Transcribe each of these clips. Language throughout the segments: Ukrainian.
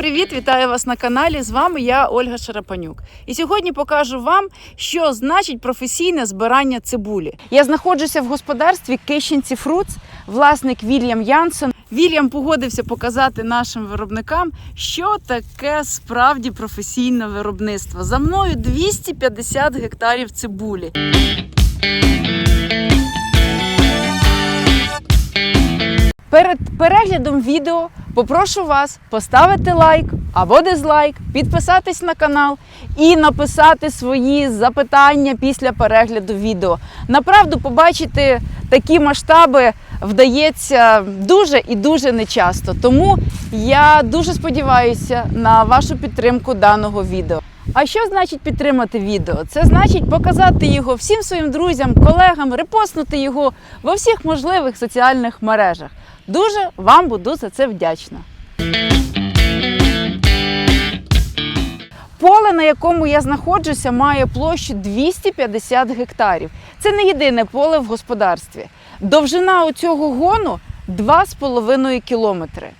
привіт! Вітаю вас на каналі. З вами я, Ольга Шарапанюк. І сьогодні покажу вам, що значить професійне збирання цибулі. Я знаходжуся в господарстві Кищенці Фрутс, власник Вільям Янсон. Вільям погодився показати нашим виробникам, що таке справді професійне виробництво. За мною 250 гектарів цибулі. Перед переглядом відео попрошу вас поставити лайк або дизлайк, підписатись на канал і написати свої запитання після перегляду відео. Направду, побачити такі масштаби вдається дуже і дуже нечасто. Тому я дуже сподіваюся на вашу підтримку даного відео. А що значить підтримати відео? Це значить показати його всім своїм друзям, колегам, репостнути його во всіх можливих соціальних мережах. Дуже вам буду за це вдячна. Поле, на якому я знаходжуся, має площу 250 гектарів. Це не єдине поле в господарстві. Довжина у цього гону 2,5 кілометри.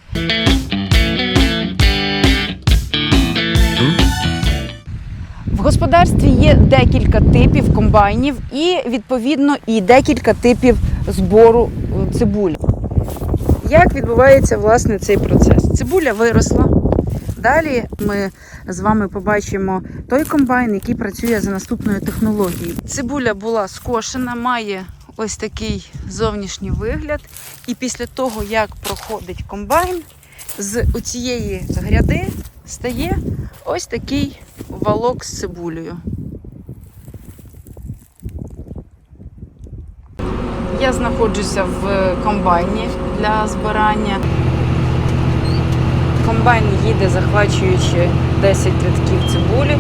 В господарстві є декілька типів комбайнів і відповідно і декілька типів збору е, цибулі. Як відбувається власне цей процес? Цибуля виросла. Далі ми з вами побачимо той комбайн, який працює за наступною технологією. Цибуля була скошена, має ось такий зовнішній вигляд. І після того, як проходить комбайн, з цієї гряди стає ось такий валок з цибулею. Я знаходжуся в комбайні для збирання. Комбайн їде, захвачуючи 10 рядків цибулі.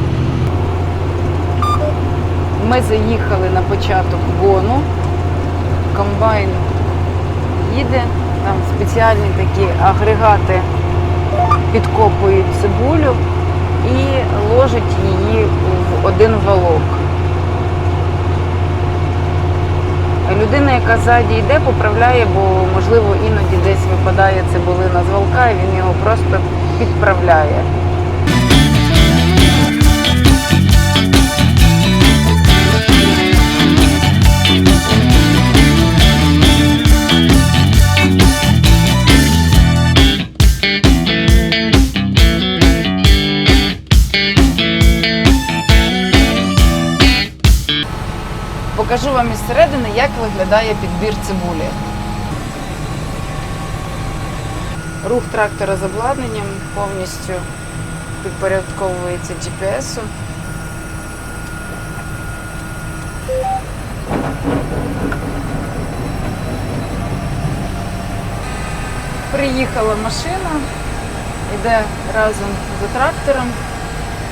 Ми заїхали на початок гону. Комбайн їде, там спеціальні такі агрегати підкопують цибулю і ложать її в один валок. Людина, яка ззаді йде, поправляє, бо можливо іноді десь випадає цибулина з волка, і він його просто підправляє. Покажу вам із середини, як виглядає підбір цибулі. Рух трактора з обладнанням повністю підпорядковується GPS-у. Приїхала машина, йде разом за трактором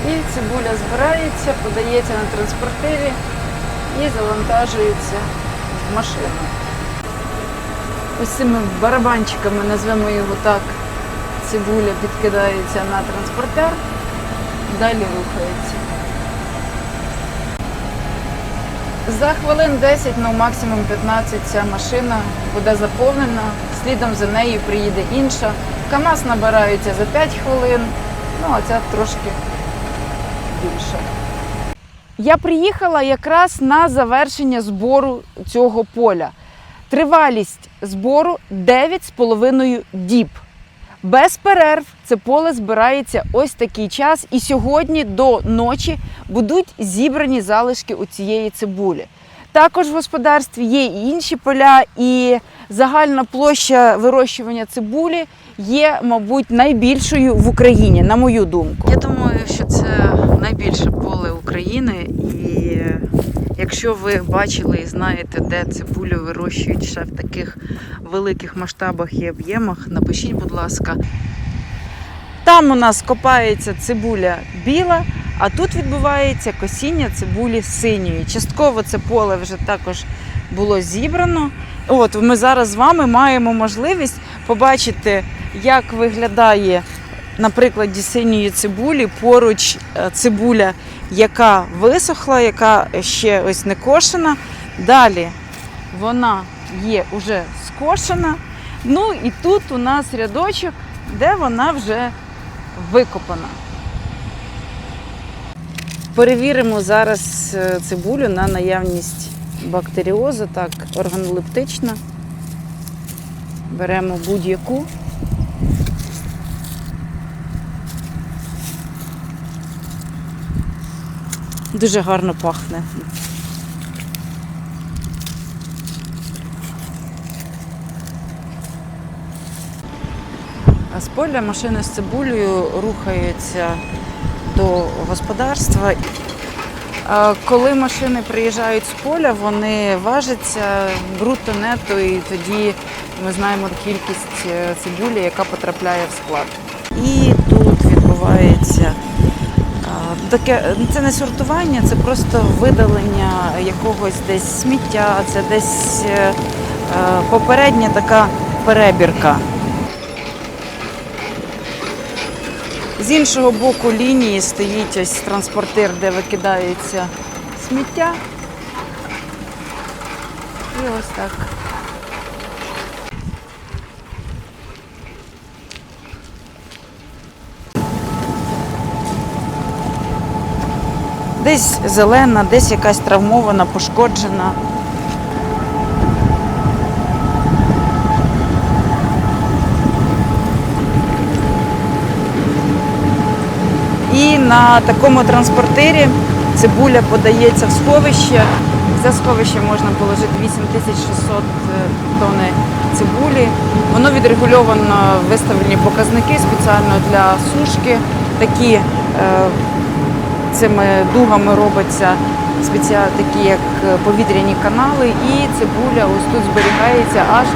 і цибуля збирається, подається на транспортирі і завантажується в машину. Ось цими барабанчиками, назвемо його так, цибуля підкидається на транспортер, далі рухається. За хвилин 10, ну максимум 15 ця машина буде заповнена, слідом за нею приїде інша. КАМАЗ набирається за 5 хвилин, ну а ця трошки більше. Я приїхала якраз на завершення збору цього поля. Тривалість збору 9,5 діб. Без перерв це поле збирається ось такий час, і сьогодні до ночі будуть зібрані залишки у цієї цибулі. Також в господарстві є і інші поля, і загальна площа вирощування цибулі є, мабуть, найбільшою в Україні, на мою думку. Я думаю, що це найбільше поле України, і якщо ви бачили і знаєте, де цибулю вирощують ще в таких великих масштабах і об'ємах, напишіть, будь ласка. Там у нас копається цибуля біла, а тут відбувається косіння цибулі синьої. Частково це поле вже також було зібрано. От ми зараз з вами маємо можливість побачити, як виглядає на прикладі синьої цибулі поруч е, цибуля, яка висохла, яка ще ось не кошена. Далі вона є вже скошена. Ну і тут у нас рядочок, де вона вже викопана. Перевіримо зараз е, цибулю на наявність бактеріозу, так, органолептична. Беремо будь-яку. Дуже гарно пахне. А з поля машини з цибулею рухаються до господарства. Коли машини приїжджають з поля, вони важаться бруто нето, і тоді ми знаємо кількість е, цибулі, яка потрапляє в склад. І тут відбувається таке, це не сортування, це просто видалення якогось десь сміття, це десь е, е, попередня така перебірка. З іншого боку лінії стоїть ось транспортир, де викидається сміття. І ось так. Десь зелена, десь якась травмована, пошкоджена. І на такому транспортирі цибуля подається в сховище. За сховище можна положити 8600 тонн цибулі. Воно відрегульовано виставлені показники спеціально для сушки. Такі е, цими дугами робиться спеціально такі, як повітряні канали, і цибуля ось тут зберігається аж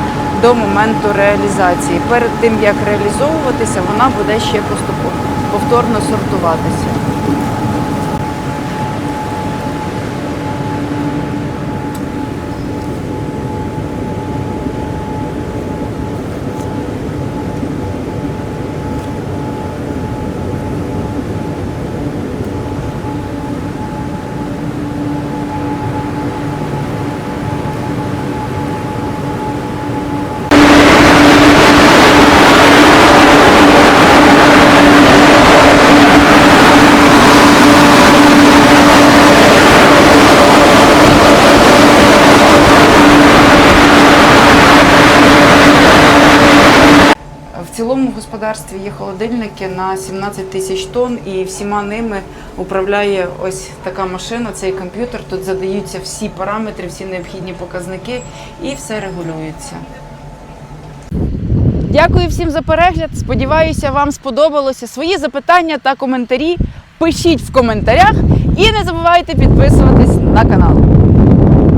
до моменту реалізації. Перед тим як реалізовуватися, вона буде ще поступово повторно сортуватися. В цілому в господарстві є холодильники на 17 тисяч тонн, і всіма ними управляє ось така машина, цей комп'ютер. Тут задаються всі параметри, всі необхідні показники і все регулюється. Дякую всім за перегляд. Сподіваюся, вам сподобалося. Свої запитання та коментарі пишіть в коментарях і не забувайте підписуватись на канал.